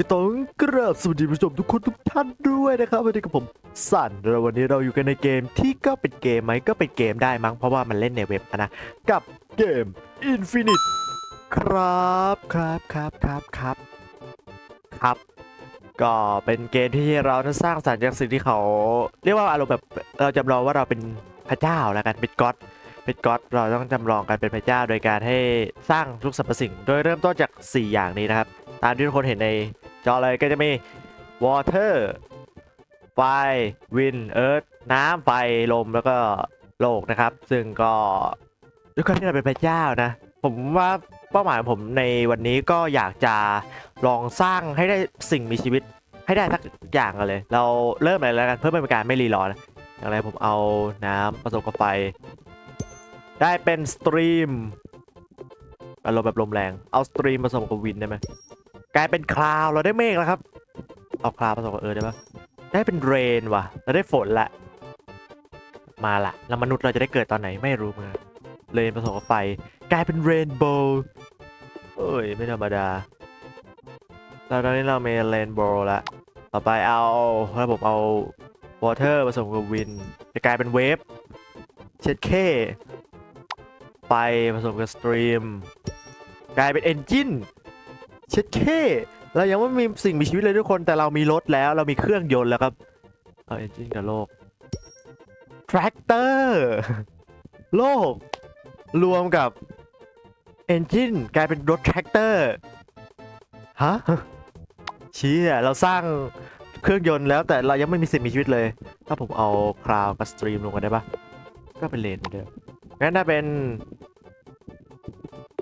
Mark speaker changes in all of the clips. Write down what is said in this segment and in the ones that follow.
Speaker 1: ก็ต้องกราบสวัสดีผู้ชมทุกคนทุกท่านด้วยนะครับวันนี้กับผมสันแล้ววันนี้เราอยู่กันในเกมที่ก็เป็นเกมไหมก็เป็นเกมได้มั้งเพราะว่ามันเล่นในเว็บนะ กับเกม Infinite ครับครับครับครับครับครับ ก็เป็นเกมที่เรานั้นสร้างสรรค์จากสิ่งที่เขา เรียกว่าอารมณ์แบบเราจำลองว่าเราเป็นพระเจ้าแล้วกันเป็นก็อดเป็นก็อดเราต้องจำลองกันเป็นพระเจ้าโดยการให้สร้างทุกสรรพสิ่ง โดยเริ่มต้นจาก 4 อย่างนี้นะครับ ตามที่ทุกคนเห็นใน จอเลยก็จะมี water ไฟ wind earth น้ำไฟลมแล้วก็โลกนะครับ ซึ่งก็ด้วยความที่เราเป็นพระเจ้านะ ผมว่าเป้าหมายของผมในวันนี้ก็อยากจะลองสร้างให้ได้สิ่งมีชีวิตให้ได้สักอย่างกันเลย เราเริ่มเลยแล้วกันเพื่อเป็นการไม่รีรอนะอย่างไรผมเอาน้ำผสมกับไฟ ได้เป็นสตรีมอารมณ์แบบลมแรง เอาสตรีมผสมกับวินได้ไหม กลายเป็นคลาวเราได้เมฆแล้วครับ เอาคลาวผสมกับเออได้ปะได้เป็นเรนว่ะเราได้ฝนละ มาละแล้วมนุษย์เราจะได้เกิดตอนไหนไม่รู้เหมือนเรนผสมกับไฟ กลายเป็นเรนโบว์เอ้ยไม่ธรรมดาแล้วตอนนี้เรามีเรนโบว์ละต่อไปเอาถ้าผมเอาวอเตอร์ผสมกับวินจะกลายเป็นเวฟเช็ดเคไฟผสมกับสตรีมกลายเป็นเอนจิน เช็ดเคเรายังไม่มีสิ่งมีชีวิตเลยทุกคนแต่เรามีรถแล้วเรามีเครื่องยนต์แล้วครับ เอาเอนจินกับโลกแทรกเตอร์โลก รวมกับเอนจินกลายเป็นรถแทรกเตอร์ฮะชี้อะเราสร้างเครื่องยนต์แล้วแต่เรายังไม่มีสิ่งมีชีวิตเลย ถ้าผมเอาคลาวกับสตรีมลงกันได้ปะก็เป็นเลนเหมือนเดิมงั้นถ้าเป็น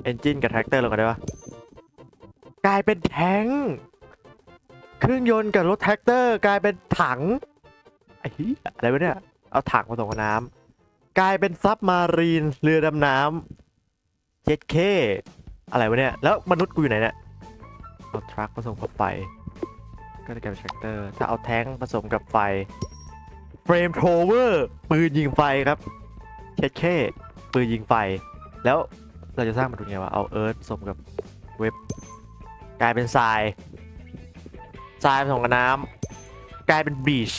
Speaker 1: เอนจินกับแทรกเตอร์ลงกันได้ปะ กลายเป็นแทงเครื่องยนต์กับรถแท็กเตอร์ กลายเป็นถังไอ้อะไรวะเนี่ย เอาถังผสมกับน้ำกลายเป็นซับมารีนเรือดำน้ำเจ็ดเคอะไรวะเนี่ย แล้วมนุษย์กูอยู่ไหนเนี่ยเอาทรัคผสมกับไฟก็จะกลายเป็นแท็กเตอร์ ถ้าเอาแท้งผสมกับไฟเฟรมโทเวอร์ปืนยิงไฟครับเจ็ดเคปืนยิงไฟ แล้วเราจะสร้างมันยังไงวะ เอาเอิร์ธผสมกับเว็บ กลายเป็นทรายทรายผสมกับน้ำกลายเป็นบีช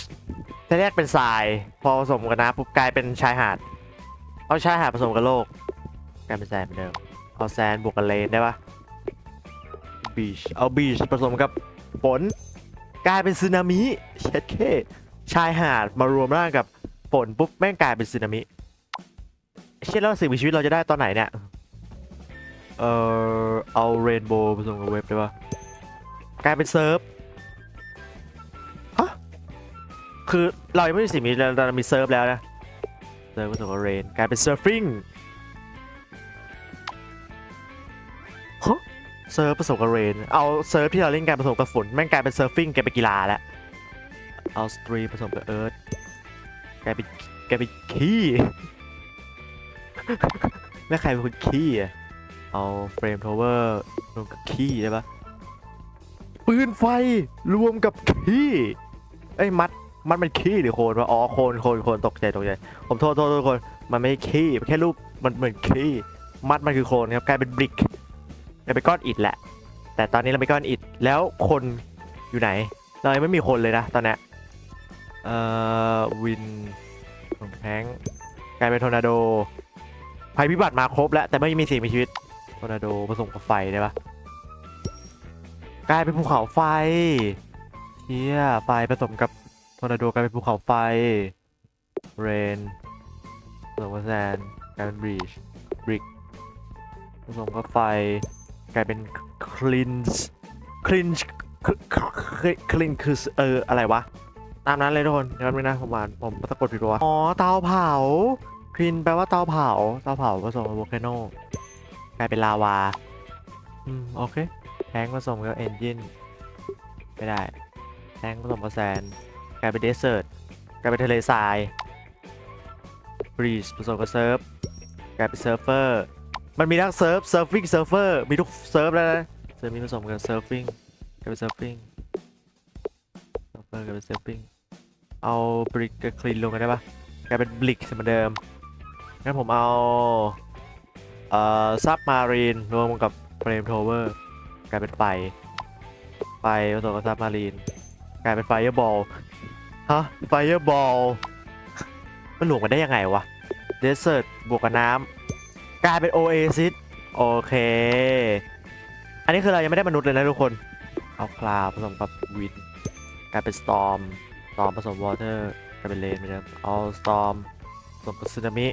Speaker 1: แต่แรกเป็นทราย พอผสมกับน้ำปุ๊บกลายเป็นชายหาดเอาชายหาดผสมกับโลก กลายเป็นแซนเหมือนเดิมเอาแซนบวกกับเลนได้ปะบีชเอาบีชผสมกับฝนกลายเป็นสึนามิเช็ดเคชายหาดมารวมร่างกับฝนปุ๊บแม่งกลายเป็นสึนามิเช่นแล้วสิ่งมีชีวิตเราจะได้ตอนไหนเนี่ย เออเอาเรนโบว์ผสมกับเว็บได้ปะกลายเป็นเซิร์ฟฮะคือเรายังไม่มีสิ่งมีเราเรามีเซิร์ฟแล้วนะเซิร์ฟผสมกับเรนกลายเป็นเซิร์ฟฟิ้งฮะเซิร์ฟผสมกับเรนเอาเซิร์ฟที่เราเล่นกันผสมกับฝนแม่งกลายเป็นเซิร์ฟฟิ้งกลายเป็นกีฬาแล้วเอาสตรีผสมกับเอิร์ธกลายเป็นกลายเป็นขี้แล้วใครเป็นคนขี้อะ เอาเฟรมโทเวอร์รวมกับขี้ได้ปะปืนไฟรวมกับขี้เอ้ยมัดมัดมันขี้หรือโคนวะอ๋อโคนโคนโคนตกใจตกใจผมโทษโทษทุกคนมันไม่ขี้แค่รูปมันเหมือนขี้มัดมันคือโคนครับกลายเป็นบริกกลายเป็นก้อนอิฐแหละ แต่ตอนนี้เราเป็นก้อนอิฐแล้วคนอยู่ไหน เรายังไม่มีคนเลยนะตอนนี้เอ่อวินของแทงกลายเป็นทอร์นาโดภัยพิบัติมาครบแล้วแต่ไม่มีสิ่งมีชีวิต ทอร์นาโดผสมกับไฟได้ปะกลายเป็นภูเขาไฟเชี่ยไฟผสมกับทอร์นาโดกลายเป็นภูเขาไฟเรนผสมกับแซนกลายเป็นบริชบริกผสมกับไฟกลายเป็นคลินช์คลินช์คลินคือเอออะไรวะ ตามนั้นเลยทุกคนเดี๋ยวนึงนะผมอ่านผมสะกดผิดวะอ๋อเตาเผาคลินแปลว่าเตาเผาเตาเผาผสมกับโวลคาโน กลายเป็นลาวา อืม โอเค แทงผสมกับเอนจินไม่ได้ แทงผสมกับแซน กลายเป็นเดสเซอร์ตกลายเป็นทะเลทรายบรีชผสมกับเซิร์ฟ กลายเป็นเซิร์ฟเฟอร์ มันมีทั้งเซิร์ฟ เซิร์ฟฟิ้งเซิร์ฟเฟอร์ มีทุกเซิร์ฟแล้วนะเซิร์ฟมีผสมกับเซิร์ฟฟิ้งกลายเป็นเซิร์ฟฟิ้งเซิร์ฟเฟอร์กลายเป็นเซิร์ฟฟิ้งเอาบริกกับคลีนลงกันได้ปะกลายเป็นบลิกเหมือนเดิม งั้นผมเอา เอ่อซับมารีนรวมกับเฟรมโทเวอร์กลายเป็นไฟ ไฟผสมกับซับมารีนกลายเป็นไฟเอฟบอลฮะไฟเอฟบอลมันหลวมกันได้ยังไงวะเดสเซอร์ตบวกกับน้ำกลายเป็นโอเอซิสโอเค อันนี้คือเรายังไม่ได้มนุษย์เลยนะทุกคน เอาคลาวผสมกับวินกลายเป็นสตอมสตอมผสมวอเตอร์กลายเป็นเลนไปเลยเอาสตอมผสมกับสึนามิ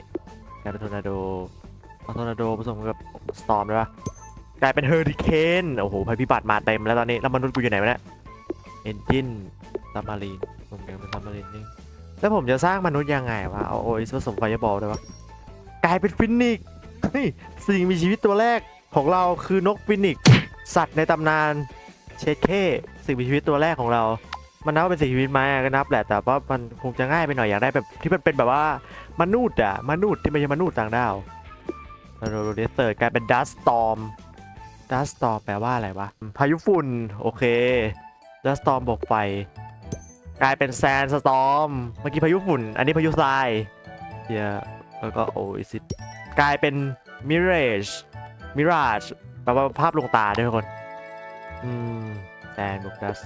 Speaker 1: กลายเป็นทอร์นาโด เอาทอร์นาโดผสมกับสตอมด้ปะกลายเป็นเฮอริเคนโอ้โหภัยพิบัติมาเต็มแล้วตอนนี้แล้วมนุษย์กูอยู่ไหนวะเนี่ยเอนจินซับมารีนผมยังเป็นซับมารีนนี่แล้วผมจะสร้างมนุษย์ยังไงวะเอาโอเอสผสมไฟบอลได้ปะกลายเป็นฟินิกซ์เฮ้ยสิ่งมีชีวิตตัวแรกของเราคือนกฟินิกสัตว์ในตำนานเชดเคสิ่งมีชีวิตตัวแรกของเรา มันนับว่าเป็นสิ่งมีชีวิตไหมก็นับแหละแต่ว่ามันคงจะง่ายไปหน่อยอยากได้แบบที่มันเป็นแบบว่ามนุษย์อะมนุษย์ที่ไม่ใช่มนุษย์ต่างดาว เราดูเดสเตอร์กลายเป็นดัสตอมดัสตอมแปลว่าอะไรวะ พายุฝุ่น โอเคดัสตอมบวกไฟ กลายเป็นแซนสตอมเมื่อกี้พายุฝุ่น อันนี้พายุทรายเดียแล้วก็โออิสิกลายเป็นมิเรจมิราจแปลว่าภาพลวงตาด้วยทุกคนอืมแซนบวกดัส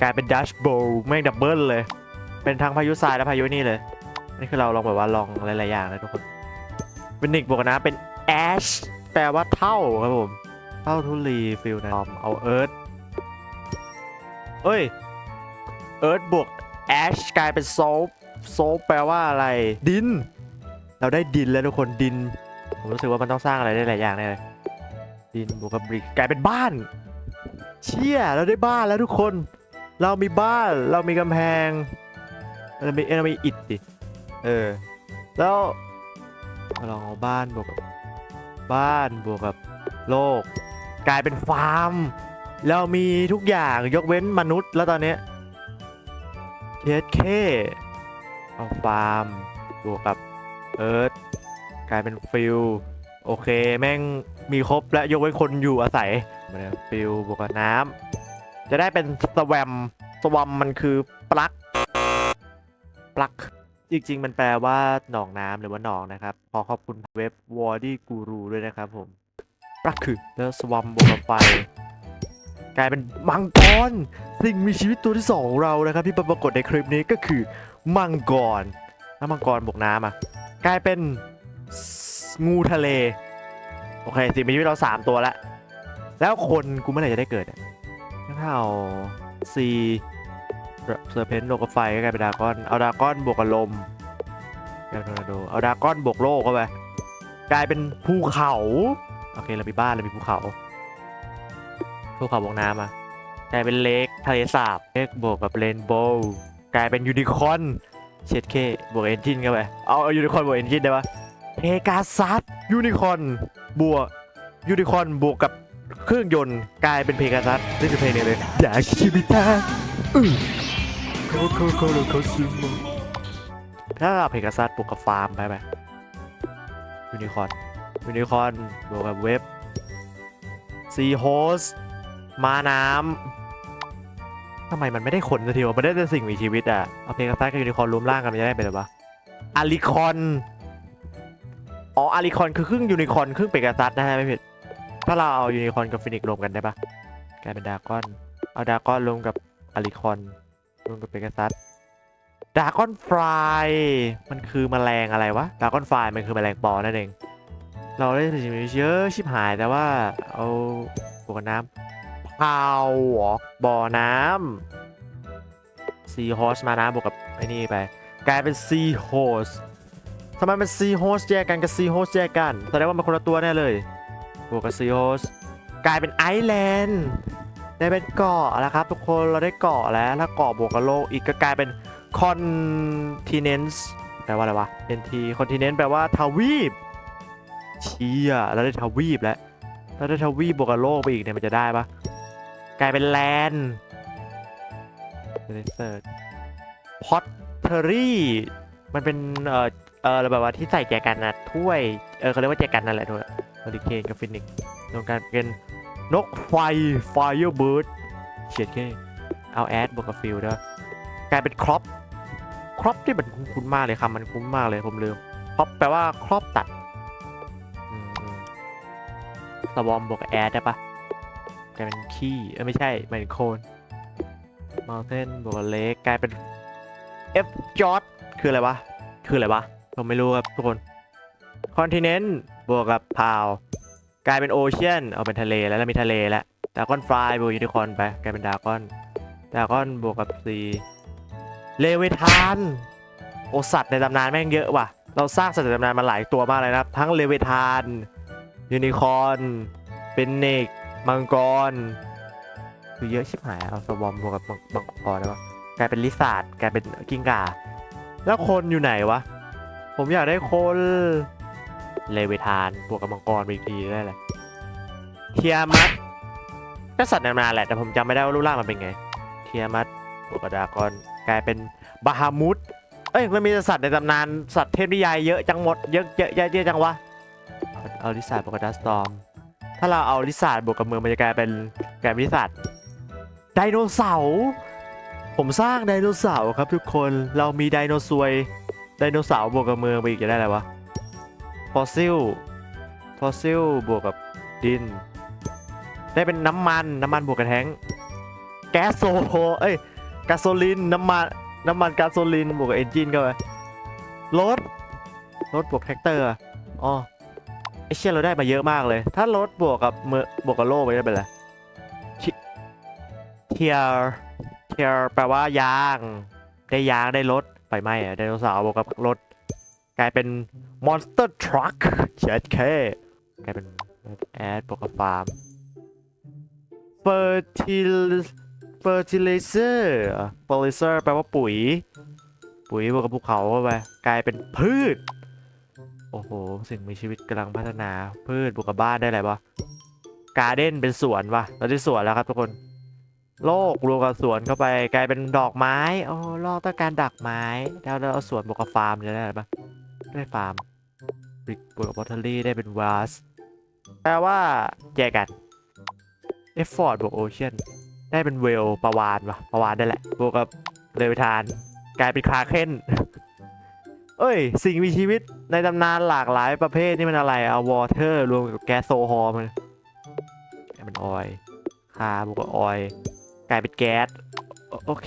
Speaker 1: กลายเป็นดัชโบว์แม่งดับเบิลเลย เป็นทั้งพายุทรายและพายุนี่เลย นี่คือเราลองแบบว่าลองหลายๆอย่างนะทุกคน เป็นนิกบวกนะเป็นแอชแปลว่าเท่าครับผม เท่าทุลีฟิลนะเอาเอิร์ธเอ้ย เอิร์ธบวกแอชกลายเป็นโซฟโซฟแปลว่าอะไร ดิน เราได้ดินแล้วทุกคนดิน ผมรู้สึกว่ามันต้องสร้างอะไรได้หลายอย่างแน่เลย ดินบวกกับบริกกลายเป็นบ้าน เชี่ยเราได้บ้านแล้วทุกคน เรามีบ้าน เรามีกำแพงเรามีเรามีอิฐดิ เออ แล้ว ลองเอาบ้านบวกกับบ้านบวกกับโลก กลายเป็นฟาร์มเรามีทุกอย่างยกเว้นมนุษย์แล้วตอนนี้เทสเคเอาฟาร์มบวกกับเอิร์ธกลายเป็นฟิลโอเค แม่งมีครบและยกเว้นคนอยู่อาศัยมาเลยฟิลบวกกับน้ำจะได้เป็นสแวมสวัมมันคือปลั๊กปลั๊ก จริง ๆ มันแปลว่าหนองน้ำหรือว่าหนองนะครับ ขอขอบคุณเว็บ w a r d y Guru ด้วยนะครับผมปลั๊กคือแล้วสวัมบวกกับไฟ กลายเป็นมังกร สิ่งมีชีวิตตัวที่สองของเรานะครับ ที่ปรากฏในคลิปนี้ก็คือมังกรแล้วมังกรบวกน้ำอะ กลายเป็นงูทะเล โอเคสิ่งมีชีวิตเราสามตัวแล้วแล้วคนกูเมื่อไหร่จะได้เกิดอะงั้นถ้าเอาซี เซอร์เพนต์บวกกับไฟก็กลายเป็นดาก้อน เอาดาก้อนบวกกับลมกลายเป็นทอร์นาโดเอาดาก้อนบวกโลกเข้าไปกลายเป็นภูเขาโอเคเรามีบ้านเรามีภูเขาภูเขาบวกน้ำอะกลายเป็นเลกทะเลสาบเลกบวกกับเรนโบว์กลายเป็นยูนิคอนเชดเคบวกเอนจินเข้าไปเอายูนิคอนบวกเอนจินได้ปะเพกาซัสยูนิคอนบวกยูนิคอนบวกกับเครื่องยนต์กลายเป็นเพกาซัสนี่คือเพลงเลยอยากคิมิตาอือ โคโคโคโลโคซิมถ้าเพกาซัสบวกกับฟาร์มไปไปยูนิคอนยูนิคอนบวกกับเว็บซีโฮสมาน้ำทำไมมันไม่ได้คนสักทีวะมันได้แต่สิ่งมีชีวิตอะเอาเพกาซัสกับยูนิคอนรวมร่างกันมันจะได้เป็นอะไรวะอาริคอนอ๋ออาริคอนคือครึ่งยูนิคอร์นครึ่งเปกาซัสนะฮะไม่ผิดถ้าเราเอายูนิคอร์นกับฟินิกซ์รวมกันได้ปะกลายเป็นดาก้อน เอาดาก้อนรวมกับอาริคอน รวมกับเปกาซัสดาก้อนฟลายมันคือแมลงอะไรวะดาก้อนฟลายมันคือแมลงปอนั่นเอง เราได้สิ่งมีชีวิตเยอะชิบหายแต่ว่า เอาบวกกับน้ำเผาเหรอบ่อน้ำซีฮอสมาน้ำบวกกับไอ้นี่ไป กลายเป็นซีโฮสทำไมมันซีโฮสแยกกันกับซีโฮสแยกกันแสดงว่ามันคนละตัวแน่เลย บวกกับซีโฮสกลายเป็นไอแลนด์ ได้เป็นเกาะแล้วครับ ทุกคนเราได้เกาะแล้วถ้าเกาะบวกกับโลกอีกก็กลายเป็นคอนติเนนส์แปลว่าอะไรวะเนทีคอนติเนนต์แปลว่าทวีปเชี่ยเราได้ทวีปแล้วเราได้ทวีปบวกกับโลกไปอีกเนี่ยมันจะได้ปะกลายเป็นแลนด์เดสเซอร์พอตเทอรี่มันเป็นเอ่อเออแบบว่าที่ใส่แจกันนะถ้วย เออเขาเรียกว่าแจกันนั่นแหละด้วยเฮอริเคนกับฟินิกซ์รวมกันเป็น นกไฟไฟเบิร์ดเฉียดแค่เอาแอดบวกกับฟิลด้วยกลายเป็นครอปครอปที่มันคุ้นมากเลยคำมันคุ้นมากเลยผมลืมครอปแปลว่าครอบตัดอืมสวอมบวกกับแอดได้ปะกลายเป็นขี้เออไม่ใช่หมายถึงโคนม u n เทนบวกกับเลกกลายเป็น F จอดคืออะไรวะ คืออะไรวะ ผมไม่รู้ครับทุกคนคอนติเนนต์บวกกับพาว กลายเป็นโอเชียนเอาเป็นทะเลแล้วแล้วมีทะเลแล้วดาก้อนฟลายบวกยูนิคอร์นไปกลายเป็นดาก้อนดาก้อนบวกกับซีเลเวทานโอสัตว์ในตำนานแม่งเยอะว่ะ เราสร้างสัตว์ในตำนานมาหลายตัวมากเลยนะครับ ทั้งเลเวทานยูนิคอร์นเป็นเนกมังกร คือเยอะชิบหายเอาสวอมบวกกับมังมังกรได้ปะกลายเป็นลิซาร์ดกลายเป็นกิ้งก่าแล้วคนอยู่ไหนวะ ผมอยากได้คน เลเวทานบวกกับมังกรไปอีกทีได้เลยเทียมัตก็สัตว์นตำนานแหละแต่ผมจำไม่ได้ว่ารูปร่างมันเป็นไง เทียมัตบวกกับดากอนกลายเป็นบาฮามุดเอ้ยมันมีสัตว์ในตำนานสัตว์เทพนิยายเยอะจังหมดเยอะเยอะเยอะเยอะจังวะเอาเอาลิซาร์ดบวกกับดัสตอมถ้าเราเอาลิซาร์ดบวกกับเมืองมันจะกลายเป็นกลายเป็นลิซาร์ดไดโนเสาร์ผมสร้างไดโนเสาร์ครับทุกคนเรามีไดโนซวยไดโนเสาร์บวกกับเมืองไปอีกจะได้อะไรวะ ฟอสซิลฟอสซิลบวกกับดิน ได้เป็นน้ำมันน้ำมันบวกกับแท้งแก๊สโซเอ้ยก๊าโซลินน้ำมันน้ำมันก๊าโซลินบวกกับเอนจินเข้าไปรถรถบวกแท็กเตอร์อ๋อไอเชี่ยเราได้มาเยอะมากเลย ถ้ารถบวกกับเมือบวกกับโล่ไปได้เป็นไรเทียร์เทียร์แปลว่ายาง ได้ยางได้รถไฟไหม้อะไดโนเสาร์บวกกับรถกลายเป็น Monster Truck เจ็ดเคกลายเป็นแอดบวกกับฟาร์ม Fertil Fertilizer Fertilizer แปลว่าปุ๋ย ปุ๋ยบวกกับภูเขาเข้าไปกลายเป็นพืช โอ้โห สิ่งมีชีวิตกำลังพัฒนา พืชบวกกับบ้านได้อะไรวะการ์เด้นเป็นสวนวะเราได้สวนแล้วครับทุกคน โลกรวมกับสวนเข้าไปกลายเป็นดอกไม้ โอ้โลกต้องการดักไม้ แล้วเราเอาสวนบวกกับฟาร์มจะได้อะไรปะได้ฟาร์ม ริกบวกกับบอทเทอรี่ได้เป็นวาสแปลว่าแยกกันเอฟฟอร์ดบวกโอเชียนได้เป็นเวลปลาวานวะปลาวานได้แหละ บวกกับเลวิทาน กลายเป็นคาเคนเอ้ย สิ่งมีชีวิตในตำนานหลากหลายประเภทนี่มันอะไรเอาวอเตอร์รวมกับแก๊สโซฮอล์มันกเป็นออยคาบวกกับออยกลายเป็นแก๊สโอโอเค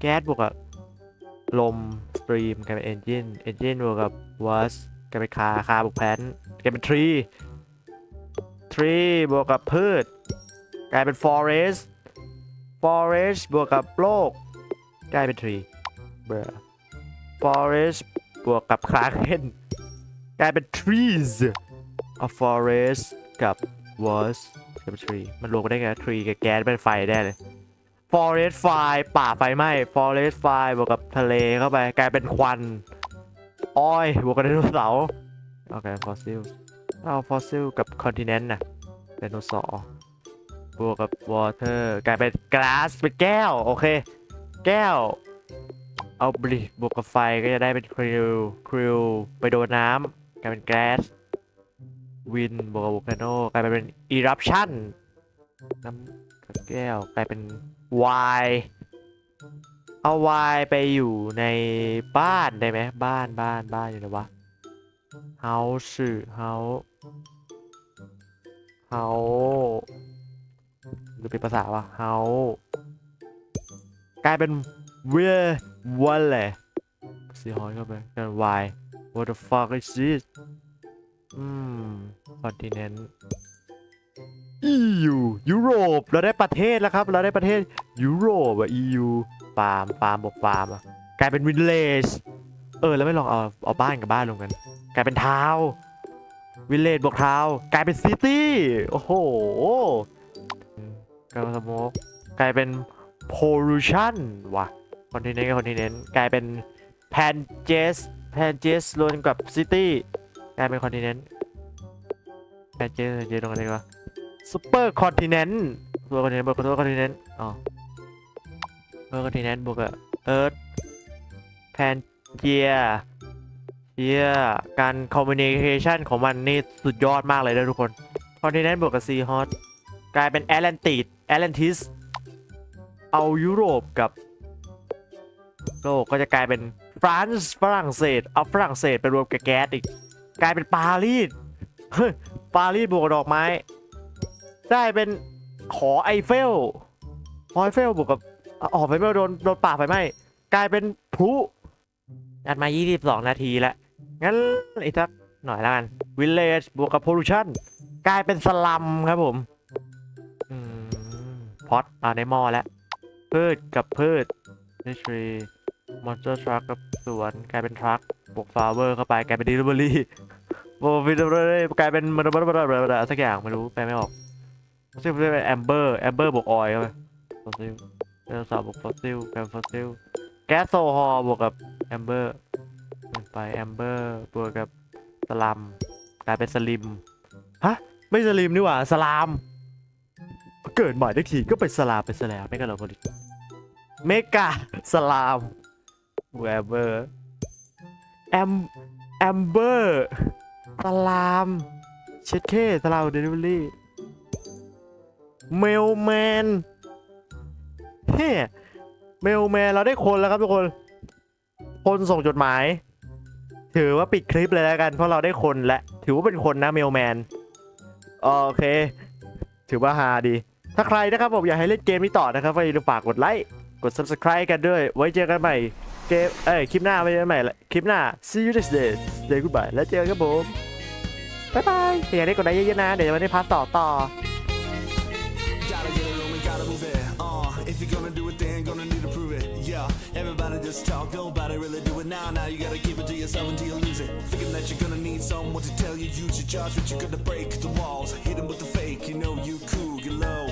Speaker 1: แก๊สบวกกับลมสตรีมกลายเป็นเอนจินเอนจินบวกกับวัส กลายเป็นคาคาบวกแพนกลายเป็นทรีทรีบวกกับพืชกลายเป็นฟอเรสฟอเรสบวกกับโลกกลายเป็นทรีเบอร์ forest บวกกับคาเคนกลายเป็น trees เอา forest กับ was กลายเป็น tree มันรวมกันได้ไง tree กับแก๊สเป็นไฟได้เลย forest fire ป่าไฟไหม้ forest fire บวกกับทะเลเข้าไป กลายเป็นควัน อ้อยบวกกับไดโนเสาร์โอเค fossil เอา fossil กับ continent นะไดโนเสาร์บวกกับ water กลายเป็น glass เป็นแก้ว โอเค แก้ว เอาบริบวกกับไฟก็จะได้เป็นคริวคริวไปโดนน้ำกลายเป็นแก๊สวินบวกกับโวลคาโนกลายเป็นอีรัปชันน้ำกับแก้วกลายเป็นวาย เอาวายไปอยู่ในบ้านได้ไหมบ้านบ้านบ้านอยู่ไหนวะเฮาส์เฮาเฮาหรือเป็นภาษาวะเฮากลายเป็นเววันเลยซีฮอนเข้าไปกัน why what the fuck is this อืมคอนติเนนต์ EU ยุโรปเราได้ประเทศแล้วครับ เราได้ประเทศยุโรปอะ EU ฟาร์มฟาร์มบวกฟาร์มอะกลายเป็นวินเลจเออแล้วไม่ลองเอาเอาบ้านกับบ้านรวมกัน กลายเป็นทาววินเลจบวกทาวกลายเป็นซิตี้โอ้โหกลายเป็นสโมกกลายเป็น pollution ว่ะคอนติเนนต์กับคอนติเนนต์กลายเป็นแพนเจสแพนเจสรวมกับซิตี้กลายเป็นคอนติเนนต์แพนเจสแพนเจสตรงกันเลยวะซูเปอร์คอนติเนนต์ตัวคอนติเนนต์บวกกับตัวคอนติเนนต์อ๋อ ตัวคอนติเนนต์บวกกับเอิร์ธแพนเจียเจียการคอมมิวนิเคชันของมันนี่สุดยอดมากเลยนะทุกคนคอนติเนนต์บวกกับซีฮอตกลายเป็นแอตแลนติดแอตแลนติสเอายุโรปกับโลกก็จะกลายเป็นฟรานซ์ฝรั่งเศส เอาฝรั่งเศสไปรวมกับแก๊สอีก กลายเป็นปารีสปารีสบวกกับดอกไม้ ได้เป็นหอไอเฟลหอไอเฟลบวกกับ อะหอไฟเฟลโดนโดนป่าไฟไหมกลายเป็นพลุอัดมา 22 นาทีแล้วงั้นอีกสักหน่อยแล้วกัน Village บวกกับ Pollution กลายเป็นสลัมครับผมอพอดอ่าในหม้อแล้วพืชกับพืชนิทรีมอนสเตอร์ทรัคกับสวนกลายเป็นทรัคบวกฟลาเวอร์เข้าไปกลายเป็นดิลิเวอรี่บวกดิลเวอรี่กลายเป็นมันมันมันมันสักอย่างไม่รู้แปลไม่ออกซึ่งเป็นแอมเบอร์แอมเบอร์บวกออยเข้าไป เดลสาวบวกฟอสซิลกลายเป็นฟอสซิลแก๊สโซฮอลบวกกับแอมเบอร์มันไปแอมเบอร์บวกกับสลัมกลายเป็นสลิมฮะไม่สลิมนี่หว่าสลาม เกิดใหม่ได้ทีก็เป็นสลามเป็นสลามไม่กันหรอพอดีเมกาสลามแวเบอร์แอมแอมเบอร์สลามเช็ดเคสลามเดลิเวอรี่เมลแมน เฮ้เมลแมนเราได้คนแล้วครับทุกคน คนส่งจดหมาย ถือว่าปิดคลิปเลยแล้วกัน เพราะเราได้คนและ ถือว่าเป็นคนนะเมลแมนโอเค ถือว่าฮาดี ถ้าใครนะครับผมอยากให้เล่นเกมนี้ต่อนะครับอย่าลืมฝากกดไลค์กด subscribe กันด้วย ไว้เจอกันใหม่เกมเอ้ยคลิปหน้าไว้เจอกันใหม่คลิปหน้า see you next day say goodbye แล้วเจอกันครับผมบ๊ายบายอยาได้กดไลค์เยอะๆนะ เดี๋ยวจะมาได้พาร์ทต่อต่อ
Speaker 2: talk, nobody really do it now. Now you gotta keep it to yourself until you lose it. Thinking that you're gonna need someone to tell you, use your judgment. You're gonna break the walls, hit 'em with the fake. You know you cool, you low.